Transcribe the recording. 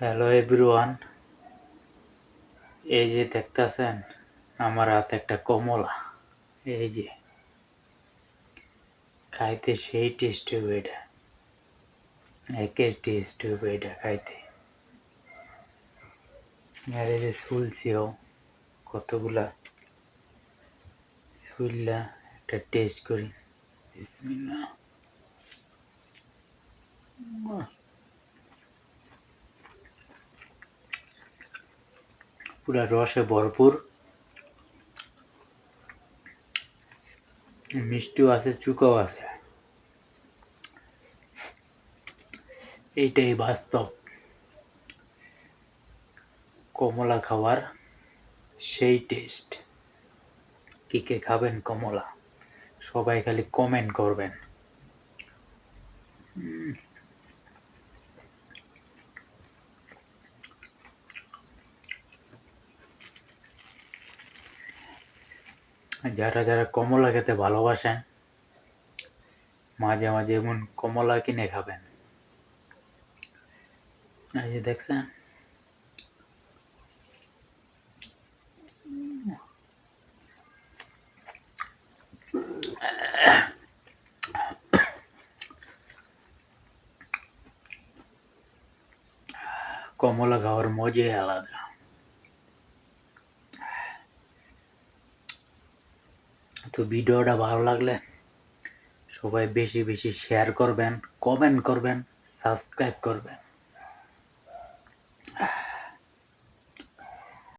Hello everyone এই যে দেখতেছেন, আমার হাতে একটা কমলা। এই যে, খাইতে সেই টেস্ট হবে এটা। একের টেস্ট হবে এটা খাইতে। আর এই যে শুলছিও কতগুলা? শুললা একটা টেস্ট করি। বিসমিল্লাহ। পুরা রসে ভরপুর। মিষ্টিও আছে, চুকাও আছে। এইটাই বাস্তব। কমলা খাওয়ার সেই টেস্ট কি কে খাবেন কমলা? সবাই খালি কমেন্ট করবেন। যারা যারা কমলা খেতে ভালোবাসেন, মাঝে মাঝে এমন কমলা কিনে খাবেন। এই যে দেখছেন? কমলা খাওয়ার মজাই আলাদা। তো ভিডিওটা ভালো লাগলে সবাই বেশি বেশি শেয়ার করবেন কমেন্ট করবেন সাবস্ক্রাইব করবেন।